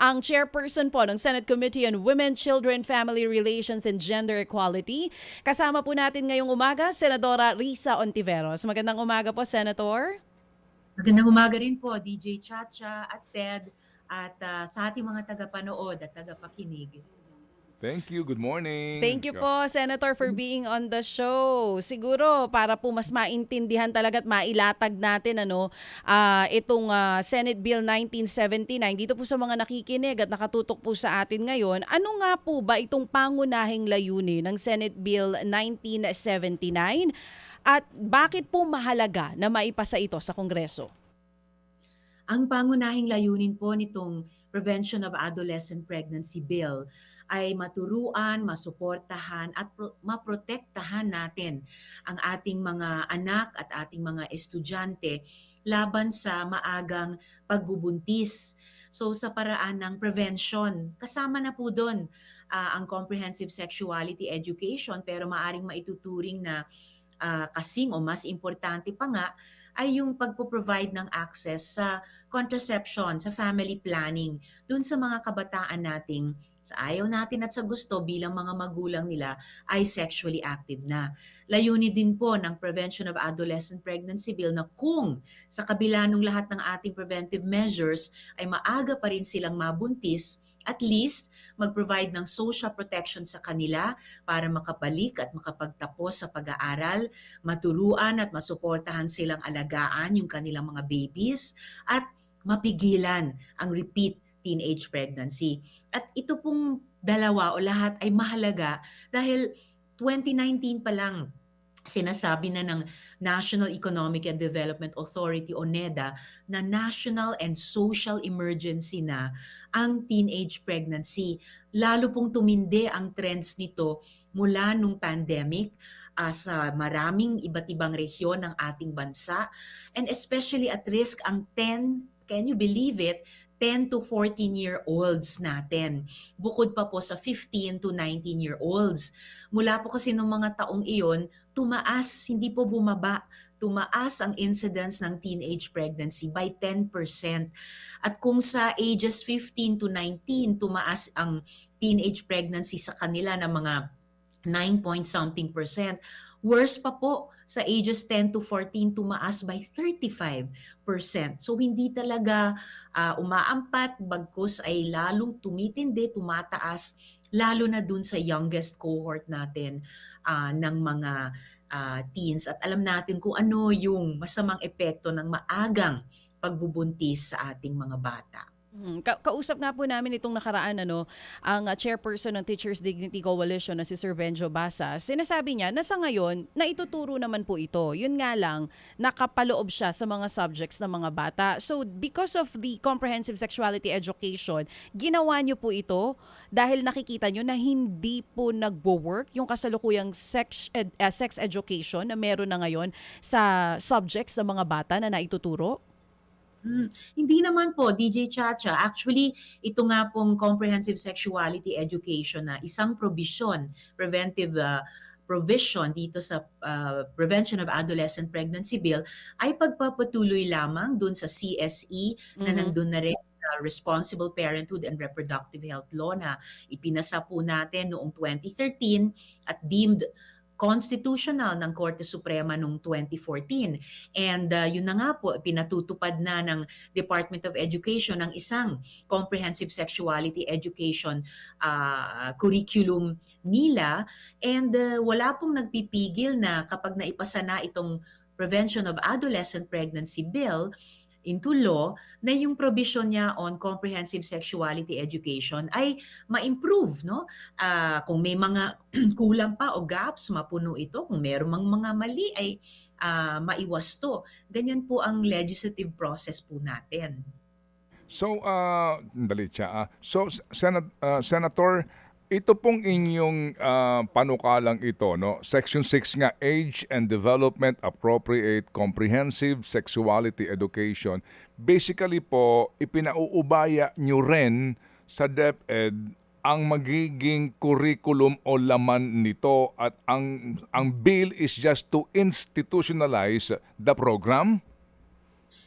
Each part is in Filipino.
ang chairperson po ng Senate Committee on Women, Children, Family Relations and Gender Equality. Kasama po natin ngayong umaga, Senadora Risa Ontiveros. Magandang umaga po, Senator. Magandang umaga rin po, DJ Chacha at Ted at ah, sa ating mga tagapanood at tagapakinig. Thank you. Good morning. Thank you po, Senator, for being on the show. Siguro para po mas maintindihan talaga at mailatag natin ano ah, itong ah, Senate Bill 1979 dito po sa mga nakikinig at nakatutok po sa atin ngayon. Ano nga po ba itong pangunahing layunin ng Senate Bill 1979 at bakit po mahalaga na maipasa ito sa Kongreso? Ang pangunahing layunin po nitong Prevention of Adolescent Pregnancy Bill ay maturuan, masuportahan at pro- maprotektahan natin ang ating mga anak at ating mga estudyante laban sa maagang pagbubuntis. So sa paraan ng prevention, kasama na po doon ah, ang comprehensive sexuality education pero maaring maituturing na ah, kasing o mas importante pa nga ay yung pagpo-provide ng access sa contraception, sa family planning, dun sa mga kabataan nating sa ayaw natin at sa gusto bilang mga magulang nila ay sexually active na. Layunin din po ng Prevention of Adolescent Pregnancy Bill na kung sa kabila ng lahat ng ating preventive measures ay maaga pa rin silang mabuntis, at least mag-provide ng social protection sa kanila para makabalik at makapagtapos sa pag-aaral, maturuan at masuportahan silang alagaan yung kanilang mga babies at mapigilan ang repeat teenage pregnancy. At ito pong dalawa o lahat ay mahalaga dahil 2019 pa lang sinasabi na ng National Economic and Development Authority o NEDA na national and social emergency na ang teenage pregnancy. Lalo pong tumindi ang trends nito mula nung pandemic ah, sa maraming iba't ibang rehiyon ng ating bansa and especially at risk ang 10 can you believe it 10 to 14 year olds natin. Bukod pa po sa 15 to 19 year olds. Mula po kasi nung mga taong iyon, tumaas, hindi po bumaba. Tumaas ang incidence ng teenage pregnancy by 10%. At kung sa ages 15 to 19, tumaas ang teenage pregnancy sa kanila ng mga 9 point something percent. Worse pa po, sa ages 10 to 14, tumaas by 35%. So hindi talaga ah, umaampat, bagkus ay lalong tumitindi, tumataas, lalo na dun sa youngest cohort natin ah, ng mga ah, teens. At alam natin kung ano yung masamang epekto ng maagang pagbubuntis sa ating mga bata. Mm, ka- kausap nga po namin itong nakaraan ano, ang uh, chairperson ng Teachers Dignity Coalition na si Sir Benjo Basa. Sinasabi niya na sa ngayon, naituturo naman po ito. Yun nga lang, nakapaloob siya sa mga subjects ng mga bata. So because of the comprehensive sexuality education, ginawa niyo po ito dahil nakikita niyo na hindi po nagwo-work yung kasalukuyang sex, ed- uh, sex education na meron na ngayon sa subjects ng mga bata na naituturo? Hmm, hindi naman po, DJ Chacha. Actually, ito nga pong comprehensive sexuality education na isang provision, preventive uh, provision dito sa uh, Prevention of Adolescent Pregnancy Bill ay pagpapatuloy lamang dun sa CSE na Mhm. nandun na rin sa Responsible Parenthood and Reproductive Health Law na ipinasa po natin noong 2013 at deemed constitutional ng Korte Suprema noong 2014. And uh, yun na nga po, pinatutupad na ng Department of Education ang isang comprehensive sexuality education uh, curriculum nila. And uh, wala pong nagpipigil na kapag naipasa na itong Prevention of Adolescent Pregnancy Bill, into law na yung provision niya on comprehensive sexuality education ay ma-improve no Ah, kung may mga kulang pa o gaps mapuno ito kung meron mang mga mali ay ah, maiwas to ganyan po ang legislative process po natin So, uh, dali siya. ah. so, Senat- ah, Senator, ito pong inyong ah, panukalang ito, no? Section 6 nga, Age and Development Appropriate Comprehensive Sexuality Education. Basically po, ipinauubaya nyo rin sa DepEd ang magiging curriculum o laman nito at ang ang bill is just to institutionalize the program.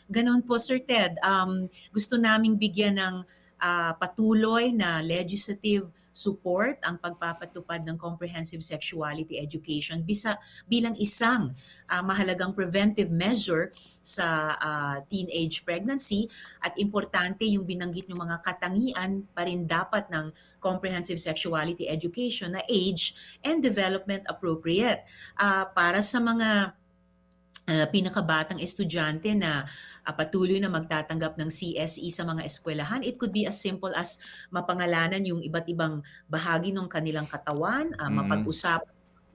Ganon po, Sir Ted. Um, gusto naming bigyan ng ah, patuloy na legislative support ang pagpapatupad ng comprehensive sexuality education bisa bilang isang ah, mahalagang preventive measure sa ah, teenage pregnancy. At importante yung binanggit yung mga katangian pa rin dapat ng comprehensive sexuality education na age and development appropriate. Ah, para sa mga ah, pinakabatang estudyante na ah, patuloy na magtatanggap ng CSE sa mga eskwelahan. It could be as simple as mapangalanan yung iba't ibang bahagi ng kanilang katawan, ah, Mm. mapag-usapan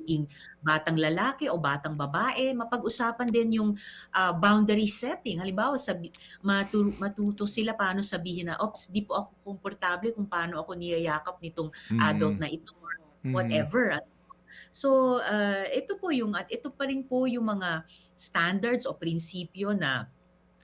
yung batang lalaki o batang babae, mapag-usapan din yung ah, boundary setting. Halimbawa, sabi, matu- matuto sila paano sabihin na, ops, di po ako komportable kung paano ako niyayakap nitong adult Mm. na ito or Mm. So, uh, ito po yung at ito pa rin po yung mga standards o prinsipyo na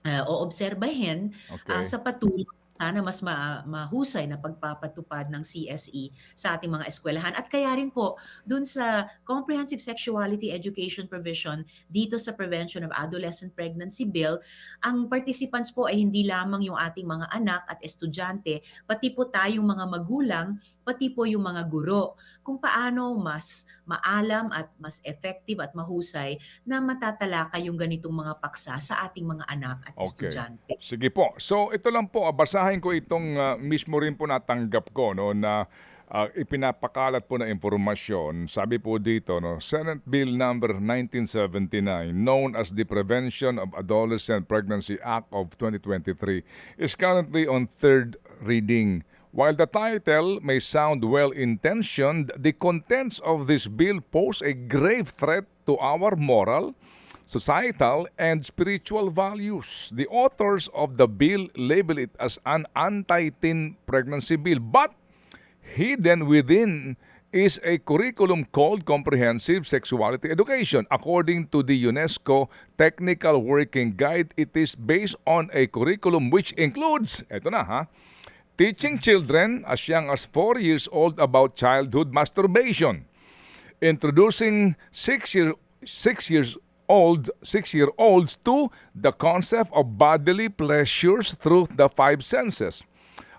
uh, oobserbahin Okay. ah, sa patuloy sana mas ma- mahusay na pagpapatupad ng CSE sa ating mga eskwelahan. At kaya rin po, dun sa Comprehensive Sexuality Education Provision dito sa Prevention of Adolescent Pregnancy Bill, ang participants po ay hindi lamang yung ating mga anak at estudyante, pati po tayong mga magulang, pati po yung mga guro, kung paano mas maalam at mas effective at mahusay na matatalakay yung ganitong mga paksa sa ating mga anak at Okay. estudyante. Sige po. So ito lang po, ah, basahin ko itong ah, mismo rin po natanggap ko no na ah, ipinapakalat po na impormasyon. Sabi po dito no, Senate Bill number 1979 known as the Prevention of Adolescent Pregnancy Act of 2023 is currently on third reading. While the title may sound well-intentioned, the contents of this bill pose a grave threat to our moral, societal, and spiritual values. The authors of the bill label it as an anti-teen pregnancy bill, but hidden within is a curriculum called Comprehensive Sexuality Education. According to the UNESCO Technical Working Guide, it is based on a curriculum which includes, eto na ha, teaching children as young as 4 years old about childhood masturbation, introducing 6 year 6 years old 6 year olds to the concept of bodily pleasures through the five senses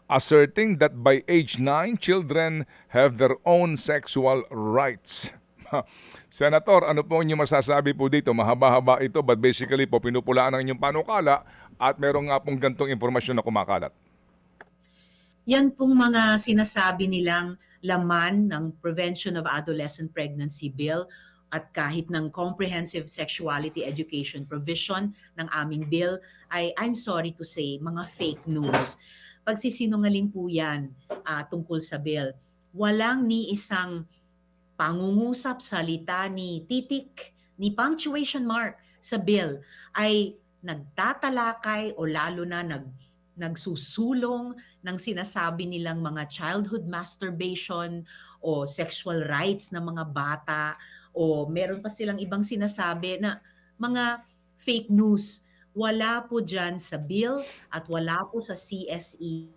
asserting that by age 9 children have their own sexual rights Senator, ano po inyong masasabi po dito? Mahaba-haba ito but basically po pinupulaan ang inyong panukala at meron nga pong gantong informasyon na kumakalat. Yan pong mga sinasabi nilang laman ng Prevention of Adolescent Pregnancy Bill at kahit ng Comprehensive Sexuality Education Provision ng aming bill ay I'm sorry to say mga fake news. Pagsisinungaling po yan ah, tungkol sa bill. Walang ni isang pangungusap, salita ni titik, ni punctuation mark sa bill ay nagtatalakay o lalo na nag nagsusulong ng sinasabi nilang mga childhood masturbation o sexual rights ng mga bata o meron pa silang ibang sinasabi na mga fake news. Wala po dyan sa bill at wala po sa CSE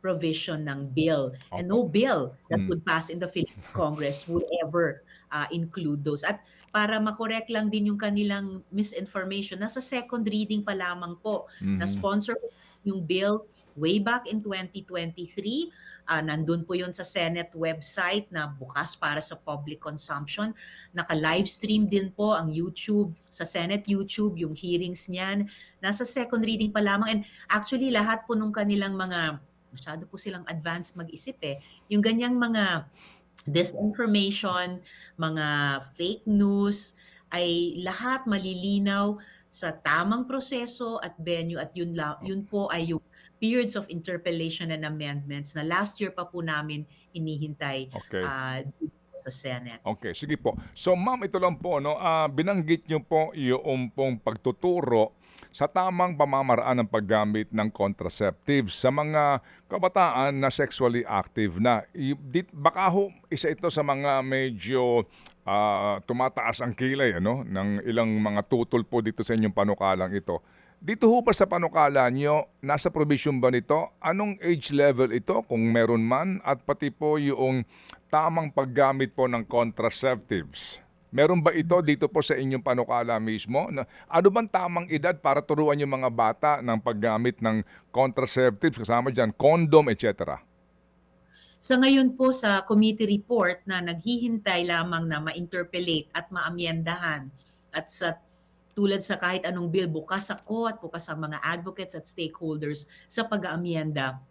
provision ng bill. And no bill that Mm. would pass in the Philippine Congress would ever uh, include those. At para makorek lang din yung kanilang misinformation, nasa second reading pa lamang po Mhm. na-sponsor po yung bill way back in 2023. Ah, nandun po yun sa Senate website na bukas para sa public consumption. Naka-livestream din po ang YouTube, sa Senate YouTube, yung hearings niyan. Nasa second reading pa lamang. And actually, lahat po nung kanilang mga, masyado po silang advanced mag-isip eh. Yung ganyang mga disinformation, mga fake news, ay lahat malilinaw sa tamang proseso at venue at yun, la, yun po ay yung periods of interpellation and amendments na last year pa po namin hinihintay Okay. dito sa Senate. Okay, sige po. So ma'am, ito lang po, no, ah, binanggit niyo po yung pong pagtuturo sa tamang pamamaraan ng paggamit ng contraceptives sa mga kabataan na sexually active na. Baka ho, isa ito sa mga medyo ah, tumataas ang kilay ano, ng ilang mga tutol po dito sa inyong panukalang ito. Dito ho ba sa panukala nyo, nasa provision ba nito? Anong age level ito kung meron man? At pati po yung tamang paggamit po ng contraceptives. Meron ba ito dito po sa inyong panukala mismo? Ano bang tamang edad para turuan yung mga bata ng paggamit ng contraceptives kasama dyan, condom, etc.? Sa ngayon po sa committee report na naghihintay lamang na ma-interpellate at maamyendahan at sa tulad sa kahit anong bill, bukas ako at bukas ang mga advocates at stakeholders sa pag-aamyenda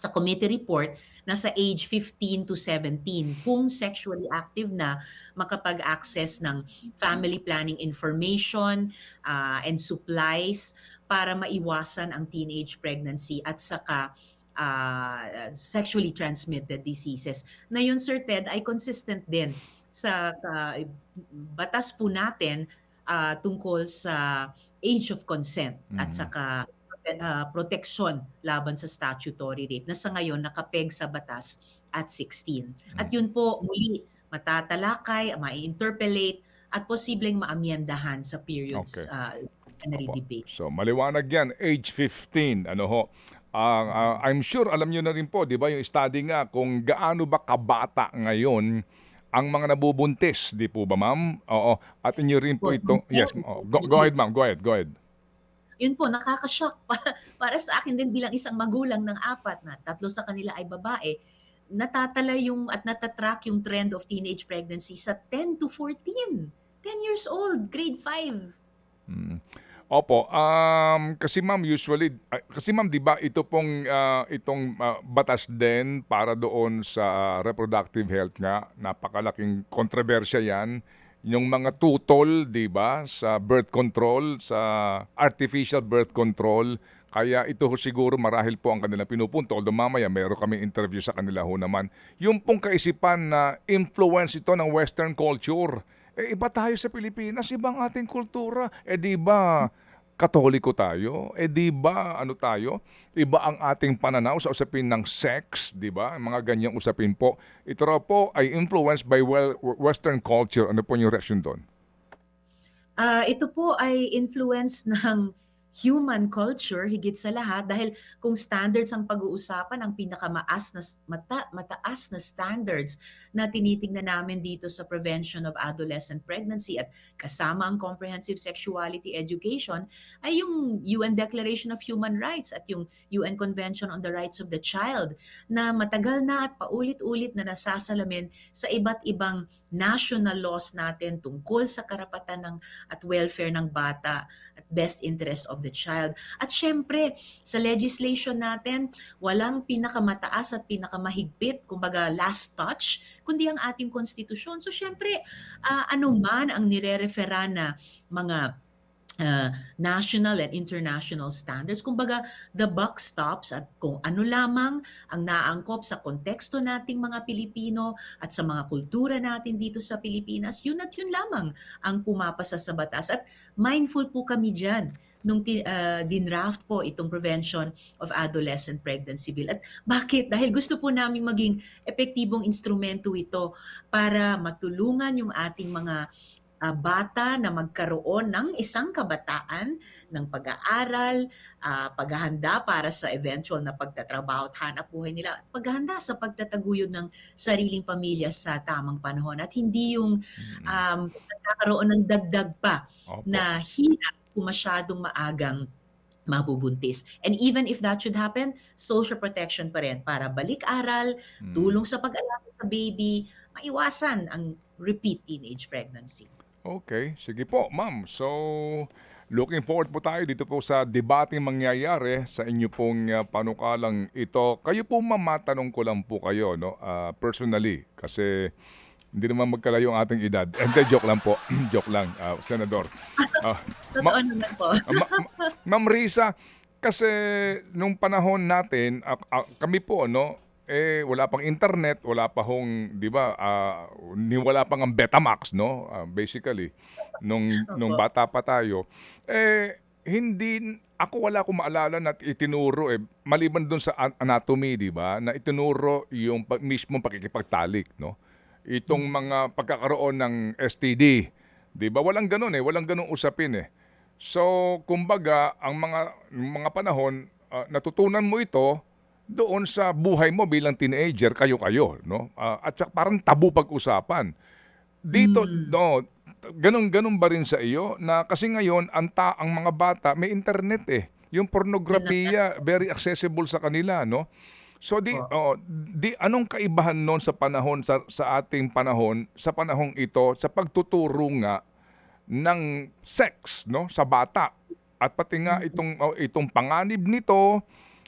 sa committee report nasa age 15 to 17 kung sexually active na makapag-access ng family planning information ah, and supplies para maiwasan ang teenage pregnancy at saka ah, sexually transmitted diseases. Na yun, Sir Ted, ay consistent din sa ah, batas po natin ah, tungkol sa age of consent at Mhm. saka ah, protection laban sa statutory rape na sa ngayon nakapeg sa batas at 16. At yun po muli matatalakay, ma-interpellate at posibleng maamyendahan sa periods Okay. plenary Opo. debate. So maliwanag yan, age 15, ano ho. Ang, ah, I'm sure alam niyo na rin po, 'di ba, yung study nga kung gaano ba kabata ngayon ang mga nabubuntis, di po ba, ma'am? Oo. At inyo rin po Po, ito. Yes, oh, go, go ahead, ma'am. Go ahead, go ahead. Yun po, nakakashock para, para sa akin din bilang isang magulang ng apat na tatlo sa kanila ay babae, natatala yung at natatrack yung trend of teenage pregnancy sa 10 to 14. 10 years old, grade 5. Mm. Opo, um, kasi ma'am usually, ah, kasi ma'am 'di ba ito pong ah, itong ah, batas din para doon sa reproductive health nga, napakalaking kontrobersya 'yan. Yung mga tutol, 'di ba, sa birth control, sa artificial birth control, kaya ito ho siguro marahil po ang kanilang pinupunto. Although mamaya meron kami interview sa kanila ho naman. Yung pong kaisipan na influence ito ng western culture. Eh, iba tayo sa Pilipinas, ibang ating kultura. Eh, di ba, katoliko tayo? Eh, di ba, ano tayo? Iba ang ating pananaw sa usapin ng sex, di ba? Mga ganyang usapin po. Ito raw po ay influenced by well, western culture. Ano po yung reaction doon? Ah, ito po ay influence ng human culture higit sa lahat dahil kung standards ang pag-uusapan ang pinakamaas na mata, mataas na standards na tinitingnan namin dito sa prevention of adolescent pregnancy at kasama ang comprehensive sexuality education ay yung UN Declaration of Human Rights at yung UN Convention on the Rights of the Child na matagal na at paulit-ulit na nasasalamin sa iba't ibang national laws natin tungkol sa karapatan ng at welfare ng bata at best interest of the child. At syempre, sa legislation natin, walang pinakamataas at pinakamahigpit, kumbaga last touch, kundi ang ating konstitusyon. So syempre, ah, ano ang nire-refera na mga ah, national and international standards. Kumbaga, the buck stops at kung ano lamang ang naangkop sa konteksto nating mga Pilipino at sa mga kultura natin dito sa Pilipinas, yun at yun lamang ang pumapasa sa batas. At mindful po kami dyan nung ah, dinraft po itong Prevention of Adolescent Pregnancy Bill. At bakit? Dahil gusto po namin maging epektibong instrumento ito para matulungan yung ating mga ah, bata na magkaroon ng isang kabataan ng pag-aaral, ah, paghahanda para sa eventual na pagtatrabaho at hanap buhay nila, at paghahanda sa pagtataguyod ng sariling pamilya sa tamang panahon at hindi yung Mm. um, nagkakaroon ng dagdag pa Opo. na hirap kung masyadong maagang mabubuntis. And even if that should happen, social protection pa rin para balik-aral, Mm. tulong sa pag-alaga sa baby, maiwasan ang repeat teenage pregnancy. Okay, sige po, ma'am. So, looking forward po tayo dito po sa debating mangyayari sa inyo pong uh, panukalang ito. Kayo po, ma'am, matanong ko lang po kayo, no? ah, personally, kasi hindi naman magkalayo ang ating edad. Hindi, joke lang po. joke lang, ah, Senador. Ah, Totoo Ma- naman po. Ah, ma- ma- Ma'am Risa, kasi nung panahon natin, ah, ah, kami po, no, eh, wala pang internet, wala pa hong, di ba, ni wala pang ang Betamax, no, ah, basically, nung, nung bata pa tayo, eh, hindi, ako wala akong maalala na itinuro, eh, maliban dun sa an- anatomy, di ba, na itinuro yung mismong pakikipagtalik, no, itong mga pagkakaroon ng STD, di ba, walang ganun eh, walang ganung usapin eh. So, kumbaga, ang mga mga panahon, ah, natutunan mo ito doon sa buhay mo bilang teenager, kayo-kayo, no? Ah, at saka parang tabu pag-usapan. Dito, Mm. no, ganun ganun ba rin sa iyo na kasi ngayon ang ta ang mga bata may internet eh. Yung pornografiya very accessible sa kanila, no? So di oh, di anong kaibahan noon sa panahon sa, sa ating panahon sa panahong ito sa pagtuturo nga ng sex no sa bata? At pati nga itong oh, itong panganib nito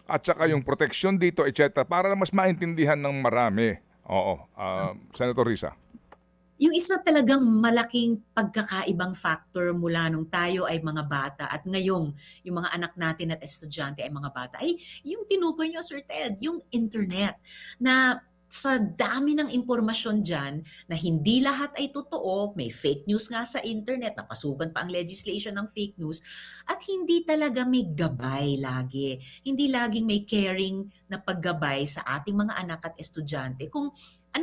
at saka yung protection dito etc para mas maintindihan ng marami. Oo, ah, Senator Risa. Yung isa talagang malaking pagkakaibang factor mula nung tayo ay mga bata at ngayong yung mga anak natin at estudyante ay mga bata ay yung tinukoy niyo Sir Ted, yung internet na sa dami ng impormasyon dyan na hindi lahat ay totoo, may fake news nga sa internet, napasukan pa ang legislation ng fake news, at hindi talaga may gabay lagi. Hindi laging may caring na paggabay sa ating mga anak at estudyante kung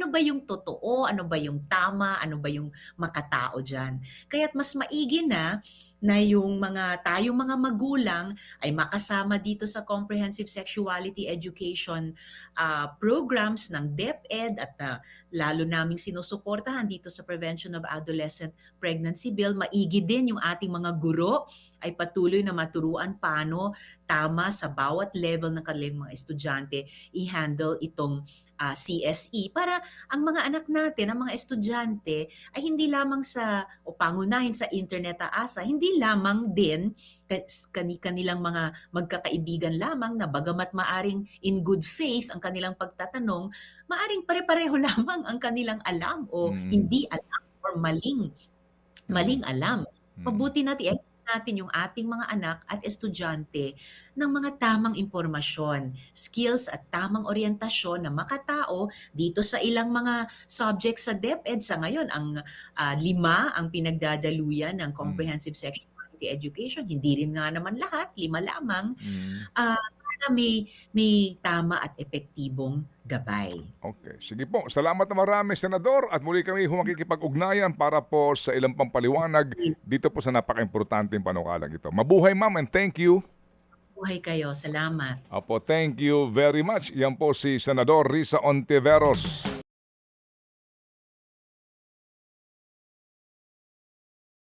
ba yung totoo, ano ba yung tama, ano ba yung makatao dyan. Kaya't mas maigi na na yung mga tayong mga magulang ay makasama dito sa comprehensive sexuality education ah, programs ng DepEd at ah, lalo naming sinusuportahan dito sa Prevention of Adolescent Pregnancy Bill. Maigi din yung ating mga guro ay patuloy na maturuan paano tama sa bawat level ng kanilang mga estudyante i-handle itong ah, CSE para ang mga anak natin, ang mga estudyante ay hindi lamang sa o pangunahin sa internet aasa, hindi lamang din ka- kani kanilang mga magkakaibigan lamang na bagamat maaring in good faith ang kanilang pagtatanong, maaring pare-pareho lamang ang kanilang alam o Mm. hindi alam or maling maling alam. Mm. Mabuti natin natin yung ating mga anak at estudyante ng mga tamang impormasyon, skills at tamang orientasyon na makatao dito sa ilang mga subjects sa DepEd sa ngayon. Ang ah, lima ang pinagdadaluyan ng comprehensive sexuality education. Hindi rin nga naman lahat, lima lamang Mm. Para may may tama at epektibong gabay. Okay. Sige po. Salamat na marami, Senador. At muli kami humakikipag-ugnayan para po sa ilang pampaliwanag dito po sa napaka-importanteng panukalang ito. Mabuhay, ma'am, and thank you. Buhay kayo. Salamat. Apo, thank you very much. Yan po si Senador Risa Ontiveros.